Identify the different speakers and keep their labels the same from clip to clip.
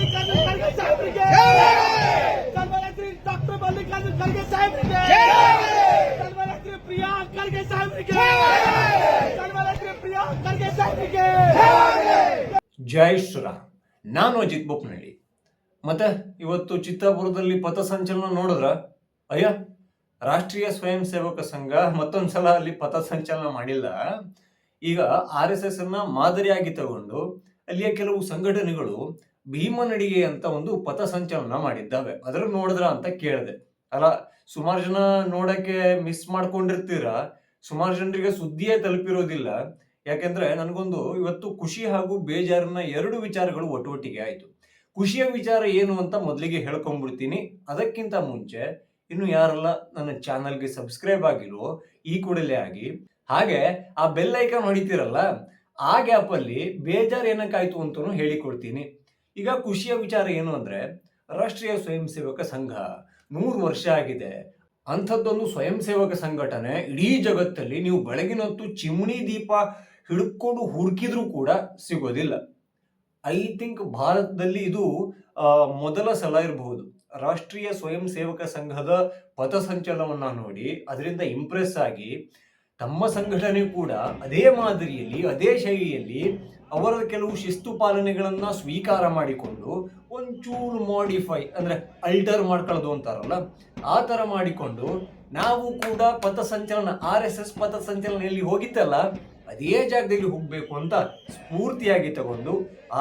Speaker 1: ಮಲ್ಲಿಕಾರ್ಜುನ ಖರ್ಗೆ ಸಾಹೇಬರಿಗೆ. ಡಾಕ್ಟರ್ ಮಲ್ಲಿಕಾರ್ಜುನ ಖರ್ಗೆ ಸಾಹೇಬರಿಗೆ. ಸನ್ಮಾನಶ್ರೀ ಪ್ರಿಯಾಂಕ್ ಖರ್ಗೆ ಸಾಹೇಬರಿಗೆ. ಸನ್ಮಾನಶ್ರೀ ಪ್ರಿಯಾಂಕ್ ಖರ್ಗೆ ಸಾಹೇಬರಿಗೆ.
Speaker 2: ಜೈ ಶ್ರೀರಾಮ್ ನಾನು ಅಜಿತ್ ಬೊಪ್ಪನಹಳ್ಳಿ ಮತ್ತೆ ಇವತ್ತು ಚಿತ್ತಾಪುರದಲ್ಲಿ ಪಥಸಂಚಲನ ನೋಡಿದ್ರ? ಅಯ್ಯ ರಾಷ್ಟ್ರೀಯ ಸ್ವಯಂ ಸೇವಕ ಸಂಘ ಮತ್ತೊಂದ್ಸಲ ಅಲ್ಲಿ ಪಥಸಂಚಲನ ಮಾಡಿಲ್ಲ. ಈಗ ಆರ್ ಎಸ್ ಎಸ್ ಅನ್ನ ಮಾದರಿಯಾಗಿ ತಗೊಂಡು ಅಲ್ಲಿಯ ಕೆಲವು ಸಂಘಟನೆಗಳು ಭೀಮನಡಿಗೆ ಅಂತ ಒಂದು ಪಥಸಂಚಲನ ಮಾಡಿದ್ದಾವೆ. ಅದ್ರ ನೋಡಿದ್ರ ಅಂತ ಕೇಳಿದೆ. ಅಲ್ಲ, ಸುಮಾರು ಜನ ನೋಡಕ್ಕೆ ಮಿಸ್ ಮಾಡ್ಕೊಂಡಿರ್ತೀರ, ಸುಮಾರು ಜನರಿಗೆ ಸುದ್ದಿಯೇ ತಲುಪಿರೋದಿಲ್ಲ. ಯಾಕೆಂದ್ರೆ ನನಗೊಂದು ಇವತ್ತು ಖುಷಿ ಹಾಗೂ ಬೇಜಾರಿನ ಎರಡು ವಿಚಾರಗಳು ಒಟ್ಟೊಟ್ಟಿಗೆ ಆಯಿತು. ಖುಷಿಯ ವಿಚಾರ ಏನು ಅಂತ ಮೊದಲಿಗೆ ಹೇಳ್ಕೊಂಡ್ಬಿಡ್ತೀನಿ ಅದಕ್ಕಿಂತ ಮುಂಚೆ, ಇನ್ನು ಯಾರೆಲ್ಲ ನನ್ನ ಚಾನಲ್ಗೆ ಸಬ್ಸ್ಕ್ರೈಬ್ ಆಗಿಲ್ವೋ, ಈ ಕೂಡಲೇ ಆಗಿ. ಹಾಗೆ, ಆ ಬೆಲ್ ಐಕಾನ್ ಹೊಡಿತೀರಲ್ಲ, ಆ ಗ್ಯಾಪ್ ಅಲ್ಲಿ ಬೇಜಾರು ಏನಕ್ಕಾಯ್ತು ಅಂತಲೂ ಹೇಳಿಕೊಡ್ತೀನಿ. ಈಗ ಖುಷಿಯ ವಿಚಾರ ಏನು ಅಂದ್ರೆ ರಾಷ್ಟ್ರೀಯ ಸ್ವಯಂ ಸೇವಕ ಸಂಘ ನೂರು ವರ್ಷ ಆಗಿದೆ. ಅಂಥದ್ದೊಂದು ಸ್ವಯಂ ಸೇವಕ ಸಂಘಟನೆ ಇಡೀ ಜಗತ್ತಲ್ಲಿ ನೀವು ಬೆಳಗಿನೊತ್ತು ಚಿಮಣಿ ದೀಪ ಹಿಡ್ಕೊಂಡು ಹುಡುಕಿದ್ರೂ ಕೂಡ ಸಿಗೋದಿಲ್ಲ. ಐ ಥಿಂಕ್ ಭಾರತದಲ್ಲಿ ಇದು ಮೊದಲ ಸಲ ಇರಬಹುದು. ರಾಷ್ಟ್ರೀಯ ಸ್ವಯಂ ಸೇವಕ ಸಂಘದ ಪಥಸಂಚಲನವನ್ನ ನೋಡಿ, ಅದರಿಂದ ಇಂಪ್ರೆಸ್ ಆಗಿ ತಮ್ಮ ಸಂಘಟನೆ ಕೂಡ ಅದೇ ಮಾದರಿಯಲ್ಲಿ, ಅದೇ ಶೈಲಿಯಲ್ಲಿ ಅವರ ಕೆಲವು ಶಿಸ್ತು ಪಾಲನೆಗಳನ್ನು ಸ್ವೀಕಾರ ಮಾಡಿಕೊಂಡು ಒಂಚೂರು ಮಾಡಿಫೈ ಅಂದ್ರೆ ಅಲ್ಟರ್ ಮಾಡ್ಕೊಳ್ಳೋದು ಅಂತಾರಲ್ಲ, ಆ ಥರ ಮಾಡಿಕೊಂಡು ನಾವು ಕೂಡ ಪಥಸಂಚಲನ ಆರ್ ಎಸ್ ಎಸ್ ಪಥಸಂಚಲನೆಯಲ್ಲಿ ಹೋಗಿತ್ತಲ್ಲ, ಅದೇ ಜಾಗದಲ್ಲಿ ಹೋಗಬೇಕು ಅಂತ ಸ್ಫೂರ್ತಿಯಾಗಿ ತಗೊಂಡು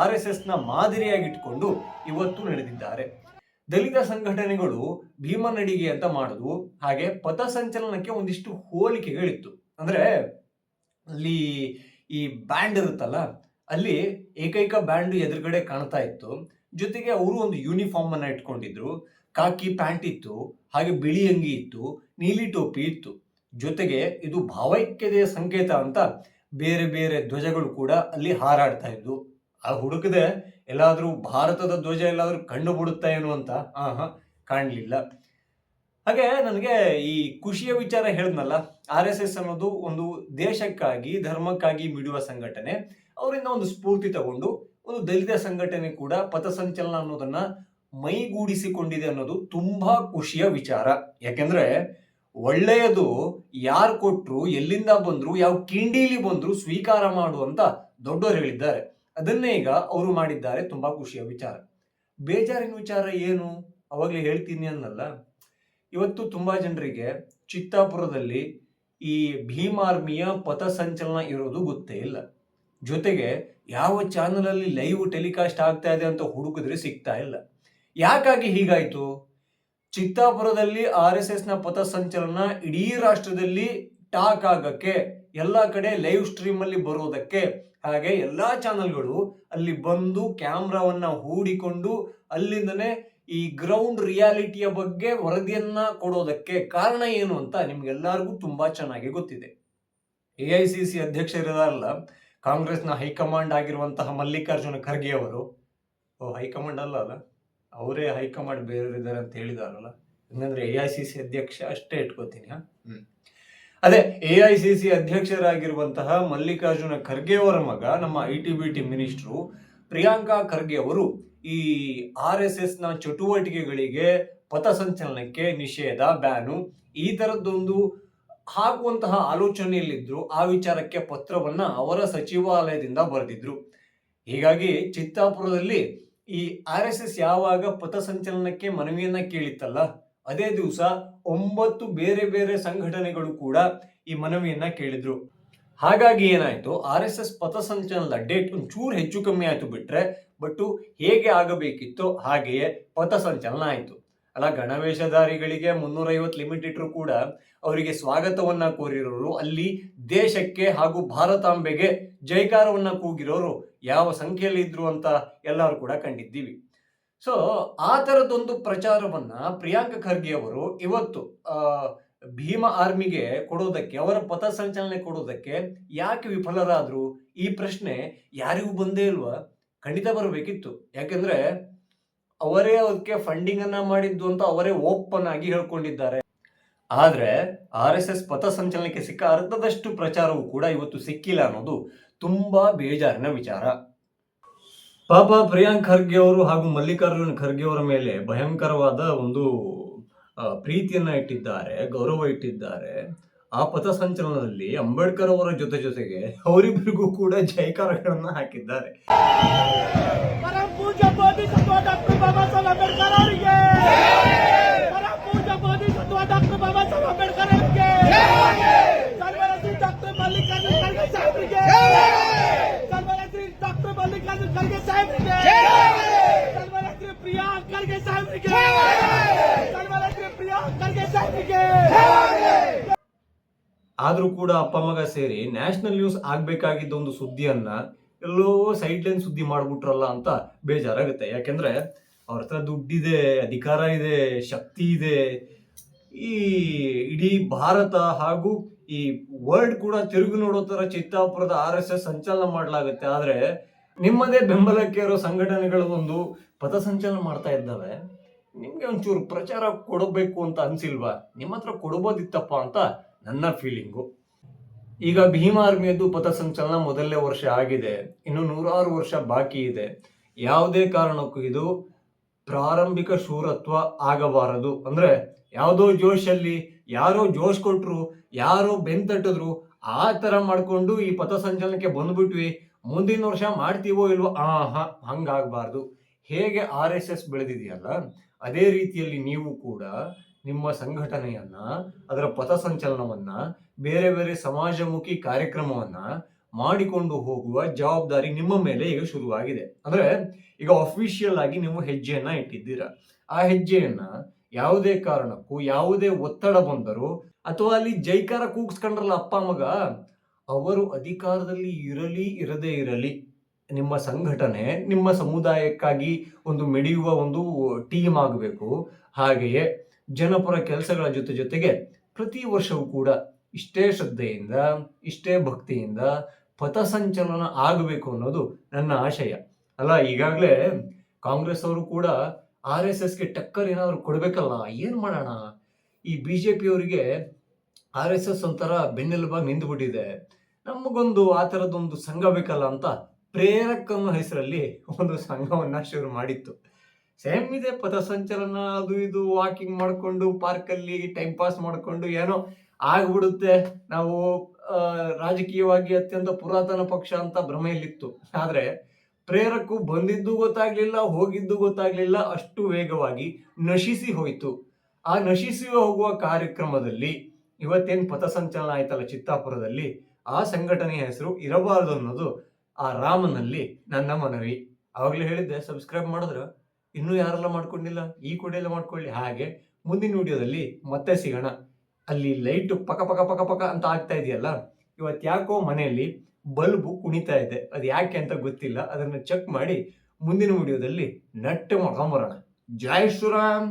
Speaker 2: ಆರ್ ಎಸ್ ಎಸ್ನ ನ ಮಾದರಿಯಾಗಿ ಇಟ್ಕೊಂಡು ಇವತ್ತು ನಡೆದಿದ್ದಾರೆ. ದಲಿತ ಸಂಘಟನೆಗಳು ಭೀಮನಡಿಗೆ ಅಂತ ಮಾಡುದು, ಹಾಗೆ ಪಥಸಂಚಲನಕ್ಕೆ ಒಂದಿಷ್ಟು ಹೋಲಿಕೆಗಳಿತ್ತು. ಅಂದ್ರೆ ಅಲ್ಲಿ ಈ ಬ್ಯಾಂಡ್ ಇರುತ್ತಲ್ಲ ಅಲ್ಲಿ ಏಕೈಕ ಬ್ಯಾಂಡ್ ಎದುರುಗಡೆ ಕಾಣ್ತಾ ಇತ್ತು. ಜೊತೆಗೆ ಅವರು ಒಂದು ಯೂನಿಫಾರ್ಮ್ ಅನ್ನ ಇಟ್ಕೊಂಡಿದ್ರು. ಕಾಕಿ ಪ್ಯಾಂಟ್ ಇತ್ತು, ಹಾಗೆ ಬಿಳಿ ಅಂಗಿ ಇತ್ತು, ನೀಲಿ ಟೋಪಿ ಇತ್ತು. ಜೊತೆಗೆ ಇದು ಭಾವೈಕ್ಯತೆಯ ಸಂಕೇತ ಅಂತ ಬೇರೆ ಬೇರೆ ಧ್ವಜಗಳು ಕೂಡ ಅಲ್ಲಿ ಹಾರಾಡ್ತಾ ಇದ್ವು. ಆ ಹುಡುಕದೆ ಎಲ್ಲಾದ್ರೂ ಭಾರತದ ಧ್ವಜ ಎಲ್ಲಾದ್ರೂ ಕಂಡು ಬಿಡುತ್ತಾ ಏನು ಅಂತ? ಆಹಾ, ಕಾಣಲಿಲ್ಲ. ಹಾಗೆ ನನಗೆ ಈ ಖುಷಿಯ ವಿಚಾರ ಹೇಳಿದ್ನಲ್ಲ ಆರ್ ಎಸ್ ಎಸ್ ಅನ್ನೋದು ಒಂದು ದೇಶಕ್ಕಾಗಿ, ಧರ್ಮಕ್ಕಾಗಿ ಮಿಡುವ ಸಂಘಟನೆ. ಅವರಿಂದ ಒಂದು ಸ್ಫೂರ್ತಿ ತಗೊಂಡು, ಒಂದು ದಲಿತ ಸಂಘಟನೆ ಕೂಡ ಪಥಸಂಚಲನ ಅನ್ನೋದನ್ನ ಮೈಗೂಡಿಸಿಕೊಂಡಿದೆ ಅನ್ನೋದು ತುಂಬಾ ಖುಷಿಯ ವಿಚಾರ. ಯಾಕೆಂದ್ರೆ ಒಳ್ಳೆಯದು ಯಾರು ಕೊಟ್ರು, ಎಲ್ಲಿಂದ ಬಂದ್ರು, ಯಾವ ಕಿಂಡಿಲಿ ಬಂದ್ರು ಸ್ವೀಕಾರ ಮಾಡು ಅಂತ ದೊಡ್ಡವರು ಹೇಳಿದ್ದಾರೆ ಅದನ್ನೇ ಈಗ ಅವರು ಮಾಡಿದ್ದಾರೆ, ತುಂಬಾ ಖುಷಿಯ ವಿಚಾರ. ಬೇಜಾರಿನ ವಿಚಾರ ಏನು? ಅವಾಗಲೇ ಹೇಳ್ತೀನಿ ಅನ್ನಲ್ಲ. ಇವತ್ತು ತುಂಬಾ ಜನರಿಗೆ ಚಿತ್ತಾಪುರದಲ್ಲಿ ಈ ಭೀಮ್ ಆರ್ಮಿಯ ಪಥಸಂಚಲನ ಇರೋದು ಗೊತ್ತೇ ಇಲ್ಲ. ಜೊತೆಗೆ ಯಾವ ಚಾನಲಲ್ಲಿ ಲೈವ್ ಟೆಲಿಕಾಸ್ಟ್ ಆಗ್ತಾ ಇದೆ ಅಂತ ಹುಡುಕಿದ್ರೆ ಸಿಗ್ತಾ ಇಲ್ಲ. ಯಾಕಾಗಿ ಹೀಗಾಯ್ತು? ಚಿತ್ತಾಪುರದಲ್ಲಿ ಆರ್ ಎಸ್ ಎಸ್ನ ಪಥಸಂಚಲನ ಇಡೀ ರಾಷ್ಟ್ರದಲ್ಲಿ ಟಾಕ್ ಆಗಕ್ಕೆ, ಎಲ್ಲ ಕಡೆ ಲೈವ್ ಸ್ಟ್ರೀಮ್ ಅಲ್ಲಿ ಬರೋದಕ್ಕೆ, ಹಾಗೆ ಎಲ್ಲಾ ಚಾನೆಲ್ಗಳು ಅಲ್ಲಿ ಬಂದು ಕ್ಯಾಮ್ರಾವನ್ನ ಹೂಡಿಕೊಂಡು ಅಲ್ಲಿಂದನೇ ಈ ಗ್ರೌಂಡ್ ರಿಯಾಲಿಟಿಯ ಬಗ್ಗೆ ವರದಿಯನ್ನ ಕೊಡೋದಕ್ಕೆ ಕಾರಣ ಏನು ಅಂತ ನಿಮ್ಗೆಲ್ಲರಿಗೂ ತುಂಬಾ ಚೆನ್ನಾಗಿ ಗೊತ್ತಿದೆ. ಎ ಐ ಸಿ ಸಿ ಅಧ್ಯಕ್ಷರಿದಾರಲ್ಲ ಕಾಂಗ್ರೆಸ್ನ ಹೈಕಮಾಂಡ್ ಆಗಿರುವಂತಹ ಮಲ್ಲಿಕಾರ್ಜುನ ಖರ್ಗೆ ಅವರು. ಓ ಹೈಕಮಾಂಡ್ ಅಲ್ಲ ಅಲ್ಲ ಅವರೇ ಹೈಕಮಾಂಡ್ ಬೇರೆಯವರಿದ್ದಾರೆ ಅಂತ ಹೇಳಿದಾರಲ್ಲ. ಹಂಗಂದ್ರೆ ಎ ಐ ಸಿ ಸಿ ಅಧ್ಯಕ್ಷ ಅಷ್ಟೇ ಇಟ್ಕೋತೀನಿ ಅದೇ ಎ ಐ ಸಿ ಸಿ ಅಧ್ಯಕ್ಷರಾಗಿರುವಂತಹ ಮಲ್ಲಿಕಾರ್ಜುನ ಖರ್ಗೆ ಅವರ ಮಗ ನಮ್ಮ I T B T minister Priyanka Kharge ಅವರು ಈ ಆರ್ ಎಸ್ ಎಸ್ನ ಚಟುವಟಿಕೆಗಳಿಗೆ ಪಥಸಂಚಲನಕ್ಕೆ ನಿಷೇಧ, ಬ್ಯಾನು. ಈ ಥರದ್ದೊಂದು ಹಾಕುವಂತಹ ಆಲೋಚನೆಯಲ್ಲಿದ್ದರು ಆ ವಿಚಾರಕ್ಕೆ ಪತ್ರವನ್ನ ಅವರ ಸಚಿವಾಲಯದಿಂದ ಬರೆದಿದ್ರು. ಹೀಗಾಗಿ ಚಿತ್ತಾಪುರದಲ್ಲಿ ಈ ಆರ್ ಎಸ್ ಎಸ್ ಯಾವಾಗ ಪಥಸಂಚಲನಕ್ಕೆ ಮನವಿಯನ್ನ ಕೇಳಿತ್ತಲ್ಲ, ಅದೇ ದಿವಸ ಒಂಬತ್ತು ಬೇರೆ ಬೇರೆ ಸಂಘಟನೆಗಳು ಕೂಡ ಈ ಮನವಿಯನ್ನ ಕೇಳಿದ್ರು. ಹಾಗಾಗಿ ಏನಾಯ್ತು? ಆರ್ ಎಸ್ ಎಸ್ ಪಥಸಂಚಲನದ ಡೇಟ್ ಒಂಚೂರು ಹೆಚ್ಚು ಕಮ್ಮಿ ಆಯಿತು ಬಿಟ್ರೆ ಬಟ್ ಹೇಗೆ ಆಗಬೇಕಿತ್ತೋ ಹಾಗೆಯೇ ಪಥಸಂಚಲನ ಆಯಿತು. ಅಲ್ಲ ಗಣವೇಷಧಾರಿಗಳಿಗೆ ಮುನ್ನೂರೈವತ್ತು ಲಿಮಿಟ್ ಇಟ್ಟರು ಕೂಡ ಅವರಿಗೆ ಸ್ವಾಗತವನ್ನ ಕೋರಿರೋರು, ಅಲ್ಲಿ ದೇಶಕ್ಕೆ ಹಾಗೂ ಭಾರತಾಂಬೆಗೆ ಜೈಕಾರವನ್ನ ಕೂಗಿರೋರು ಯಾವ ಸಂಖ್ಯೆಯಲ್ಲಿ ಇದ್ರು ಅಂತ ಎಲ್ಲರೂ ಕೂಡ ಕಂಡಿದ್ದೀವಿ. ಸೊ ಆ ಥರದೊಂದು ಪ್ರಚಾರವನ್ನ ಪ್ರಿಯಾಂಕ ಖರ್ಗೆ ಅವರು ಇವತ್ತು ಭೀಮ ಆರ್ಮಿಗೆ ಕೊಡೋದಕ್ಕೆ, ಅವರ ಪಥ ಸಂಚಲನೆ ಕೊಡೋದಕ್ಕೆ ಯಾಕೆ ವಿಫಲರಾದ್ರು? ಈ ಪ್ರಶ್ನೆ ಯಾರಿಗೂ ಬಂದೇ ಇಲ್ವಾ? ಖಂಡಿತ ಬರಬೇಕಿತ್ತು. ಯಾಕೆಂದ್ರೆ ಅವರೇ ಅದಕ್ಕೆ ಫಂಡಿಂಗ್ ಅನ್ನ ಮಾಡಿದ್ದು ಅಂತ ಅವರೇ ಓಪನ್ ಆಗಿ ಹೇಳ್ಕೊಂಡಿದ್ದಾರೆ. ಆದ್ರೆ ಆರ್ ಎಸ್ ಎಸ್ ಪಥಸಂಚಲನಕ್ಕೆ ಸಿಕ್ಕ ಅರ್ಧದಷ್ಟು ಪ್ರಚಾರವೂ ಕೂಡ ಇವತ್ತು ಸಿಕ್ಕಿಲ್ಲ ಅನ್ನೋದು ತುಂಬಾ ಬೇಜಾರಿನ ವಿಚಾರ. ಪಾಪ ಪ್ರಿಯಾಂಕ್ ಖರ್ಗೆ ಅವರು ಹಾಗೂ ಮಲ್ಲಿಕಾರ್ಜುನ್ ಖರ್ಗೆ ಅವರ ಮೇಲೆ ಭಯಂಕರವಾದ ಒಂದು ಪ್ರೀತಿಯನ್ನ ಇಟ್ಟಿದ್ದಾರೆ, ಗೌರವ ಇಟ್ಟಿದ್ದಾರೆ. ಆ ಪಥಸಂಚಲನದಲ್ಲಿ ಅಂಬೇಡ್ಕರ್ ಅವರ ಜೊತೆ ಜೊತೆಗೆ ಅವರಿಬ್ಬರಿಗೂ ಕೂಡ ಜೈಕಾರಗಳನ್ನ ಹಾಕಿದ್ದಾರೆ.
Speaker 1: ಡಾಕ್ಟರ್ ಬಾಬಾ ಸಾಹೇಬ್ ಅಂಬೇಡ್ಕರ್ ಅವರಿಗೆ ಪರಮ ಪೂಜ್ಯ ಬೋಧಿಸತ್ವ ಡಾಕ್ಟರ್ ಬಾಬಾ ಸಾಹೇಬ್ ಅಂಬೇಡ್ಕರ್ ಅವರಿಗೆ ಸರ್ವರತ್ರಿ ಡಾಕ್ಟರ್ ಮಲ್ಲಿಕಾರ್ಜುನ ಖರ್ಗೆ ಸಾಹೇಬರಿಗೆ ಸರ್ವರತ್ರಿ ಡಾಕ್ಟರ್ ಮಲ್ಲಿಕಾರ್ಜುನ ಖರ್ಗೆ ಸಾಹೇಬರಿಗೆ ಸರ್ವರತ್ರಿ ಪ್ರಿಯಾಂಕ್ ಖರ್ಗೆ ಸಾಹೇಬರಿಗೆ ಸರ್ವರತ್ರಿ ಪ್ರಿಯಾಂಕ್ ಖರ್ಗೆ ಸಾಹೇಬರಿಗೆ
Speaker 2: ಆದ್ರೂ ಕೂಡ ಅಪ್ಪ, ಮಗ ಸೇರಿ ನ್ಯಾಷನಲ್ ನ್ಯೂಸ್ ಆಗ್ಬೇಕಾಗಿದ್ದ ಒಂದು ಸುದ್ದಿಯನ್ನ ಎಲ್ಲೋ ಸೈಡ್ ಲೈನ್ ಸುದ್ದಿ ಮಾಡ್ಬಿಟ್ರಲ್ಲ ಅಂತ ಬೇಜಾರಾಗುತ್ತೆ. ಯಾಕೆಂದ್ರೆ ಅವ್ರ ಹತ್ರ ದುಡ್ಡಿದೆ, ಅಧಿಕಾರ ಇದೆ, ಶಕ್ತಿ ಇದೆ. ಈ ಇಡೀ ಭಾರತ ಹಾಗೂ ಈ ವರ್ಲ್ಡ್ ಕೂಡ ತಿರುಗಿ ನೋಡೋ ತರ ಚಿತ್ತಾಪುರದ ಆರ್ ಎಸ್ ಎಸ್ ಸಂಚಲನ ಮಾಡಲಾಗುತ್ತೆ. ಆದ್ರೆ ನಿಮ್ಮದೇ ಬೆಂಬಲಕ್ಕೆ ಇರೋ ಸಂಘಟನೆಗಳು ಒಂದು ಪಥಸಂಚಲನ ಮಾಡ್ತಾ ಇದ್ದಾವೆ. ನಿಮ್ಗೆ ಒಂಚೂರು ಪ್ರಚಾರ ಕೊಡಬೇಕು ಅಂತ ಅನ್ಸಿಲ್ವಾ? ನಿಮ್ಮ ಹತ್ರ ಕೊಡ್ಬೋದಿತ್ತಪ್ಪ ಅಂತ ನನ್ನ ಫೀಲಿಂಗು ಈಗ ಭೀಮ ಆರ್ಮಿಯದ್ದು ಪಥಸಂಚಲನ ಮೊದಲನೇ ವರ್ಷ ಆಗಿದೆ. ಇನ್ನು ನೂರಾರು ವರ್ಷ ಬಾಕಿ ಇದೆ. ಯಾವುದೇ ಕಾರಣಕ್ಕೂ ಇದು ಪ್ರಾರಂಭಿಕ ಶೂರತ್ವ ಆಗಬಾರದು. ಅಂದ್ರೆ ಯಾವುದೋ ಜೋಶಲ್ಲಿ ಯಾರೋ ಜೋಶ್ ಕೊಟ್ರು, ಯಾರೋ ಬೆಂತಟ್ಟಿದ್ರು ಆ ತರ ಮಾಡ್ಕೊಂಡು ಈ ಪಥಸಂಚಲನಕ್ಕೆ ಬಂದ್ಬಿಟ್ವಿ. ಮುಂದಿನ ವರ್ಷ ಮಾಡ್ತೀವೋ ಇಲ್ವೋ ಆ ಹಂಗಾಗಬಾರ್ದು. ಹೇಗೆ ಆರ್ ಎಸ್ ಎಸ್ ಬೆಳೆದಿದೆಯಲ್ಲ, ಅದೇ ರೀತಿಯಲ್ಲಿ ನೀವು ಕೂಡ ನಿಮ್ಮ ಸಂಘಟನೆಯನ್ನ, ಅದರ ಪಥಸಂಚಲನವನ್ನ ಬೇರೆ ಬೇರೆ ಸಮಾಜಮುಖಿ ಕಾರ್ಯಕ್ರಮವನ್ನ ಮಾಡಿಕೊಂಡು ಹೋಗುವ ಜವಾಬ್ದಾರಿ ನಿಮ್ಮ ಮೇಲೆ ಈಗ ಶುರುವಾಗಿದೆ. ಅಂದ್ರೆ ಈಗ ಅಫಿಷಿಯಲ್ ಆಗಿ ನೀವು ಹೆಜ್ಜೆಯನ್ನ ಇಟ್ಟಿದ್ದೀರಾ. ಆ ಹೆಜ್ಜೆಯನ್ನ ಯಾವುದೇ ಕಾರಣಕ್ಕೂ, ಯಾವುದೇ ಒತ್ತಡ ಬಂದರೂ, ಅಥವಾ ಅಲ್ಲಿ ಜೈಕಾರ ಕೂಗಿಸ್ಕೊಂಡ್ರಲ್ಲ ಅಪ್ಪ, ಮಗ, ಅವರು ಅಧಿಕಾರದಲ್ಲಿ ಇರಲಿ, ಇರದೇ ಇರಲಿ. ನಿಮ್ಮ ಸಂಘಟನೆ ನಿಮ್ಮ ಸಮುದಾಯಕ್ಕಾಗಿ ಒಂದು ಮಿಡಿಯುವ ಒಂದು ಟೀಮ್ ಆಗಬೇಕು. ಹಾಗೆಯೇ ಜನಪರ ಕೆಲಸಗಳ ಜೊತೆ ಜೊತೆಗೆ ಪ್ರತಿ ವರ್ಷವೂ ಕೂಡ ಇಷ್ಟೇ ಶ್ರದ್ಧೆಯಿಂದ, ಇಷ್ಟೇ ಭಕ್ತಿಯಿಂದ ಪಥಸಂಚಲನ ಆಗಬೇಕು ಅನ್ನೋದು ನನ್ನ ಆಶಯ. ಅಲ್ಲ, ಈಗಾಗಲೇ ಕಾಂಗ್ರೆಸ್ ಅವರು ಕೂಡ ಆರ್ ಎಸ್ ಎಸ್ಗೆ ಟಕ್ಕರ್ ಏನಾದರೂ ಕೊಡಬೇಕಲ್ಲ, ಏನು ಮಾಡೋಣ? ಈ ಬಿ ಜೆ ಪಿಯವರಿಗೆ ಆರ್ ಎಸ್ ಎಸ್ ಒಂಥರ ಬೆನ್ನೆಲುಬಾಗಿ ನಿಂತುಬಿಟ್ಟಿದೆ. ನಮಗೊಂದು ಆ ಥರದ್ದೊಂದು ಸಂಘ ಬೇಕಲ್ಲ ಅಂತ ಪ್ರೇರಕ್ ಅನ್ನೋ ಹೆಸರಲ್ಲಿ ಒಂದು ಸಂಘವನ್ನ ಶುರು ಮಾಡಿತ್ತು. ಸೇಮ್ ಇದೆ ಪಥಸಂಚಲನ ಅದು ಇದು ವಾಕಿಂಗ್ ಮಾಡಿಕೊಂಡು ಪಾರ್ಕಲ್ಲಿ ಟೈಮ್ ಪಾಸ್ ಮಾಡಿಕೊಂಡು, ಏನೋ ಆಗ್ಬಿಡುತ್ತೆ. ನಾವು ರಾಜಕೀಯವಾಗಿ ಅತ್ಯಂತ ಪುರಾತನ ಪಕ್ಷ ಅಂತ ಭ್ರಮೆಯಲ್ಲಿತ್ತು. ಆದರೆ ಪ್ರೇರಕ್ಕು ಬಂದಿದ್ದು ಗೊತ್ತಾಗ್ಲಿಲ್ಲ, ಹೋಗಿದ್ದು ಗೊತ್ತಾಗ್ಲಿಲ್ಲ, ಅಷ್ಟು ವೇಗವಾಗಿ ನಶಿಸಿ ಹೋಯಿತು. ಆ ನಶಿಸಿ ಹೋಗುವ ಕಾರ್ಯಕ್ರಮದಲ್ಲಿ ಇವತ್ತೇನ್ ಪಥಸಂಚಲನ ಆಯ್ತಲ್ಲ ಚಿತ್ತಾಪುರದಲ್ಲಿ, ಆ ಸಂಘಟನೆಯ ಹೆಸರು ಇರಬಾರದು ಅನ್ನೋದು ಆ ರಾಮನಲ್ಲಿ ನನ್ನ ಮನವಿ. ಅವಾಗಲೇ ಹೇಳಿದ್ದೆ ಸಬ್ಸ್ಕ್ರೈಬ್ ಮಾಡಿದ್ರು ಇನ್ನೂ ಯಾರೆಲ್ಲ ಮಾಡ್ಕೊಂಡಿಲ್ಲ, ಈ ಕೂಡ ಎಲ್ಲ ಮಾಡ್ಕೊಳ್ಳಿ. ಹಾಗೆ ಮುಂದಿನ ವಿಡಿಯೋದಲ್ಲಿ ಮತ್ತೆ ಸಿಗೋಣ. ಅಲ್ಲಿ ಲೈಟ್ ಪಕ ಪಕ ಪಕ ಪಕ ಅಂತ ಆಗ್ತಾ ಇದೆಯಲ್ಲ, ಇವತ್ತು ಯಾಕೋ ಮನೆಯಲ್ಲಿ ಬಲ್ಬು ಕುಣಿತಾ ಇದೆ. ಅದು ಯಾಕೆ ಅಂತ ಗೊತ್ತಿಲ್ಲ. ಅದನ್ನು ಚೆಕ್ ಮಾಡಿ ಮುಂದಿನ ವಿಡಿಯೋದಲ್ಲಿ ನಟ್ಟು ಮಾಡ್ಕೊಂಬರೋಣ ಜೈ ಶ್ರೀರಾಮ್!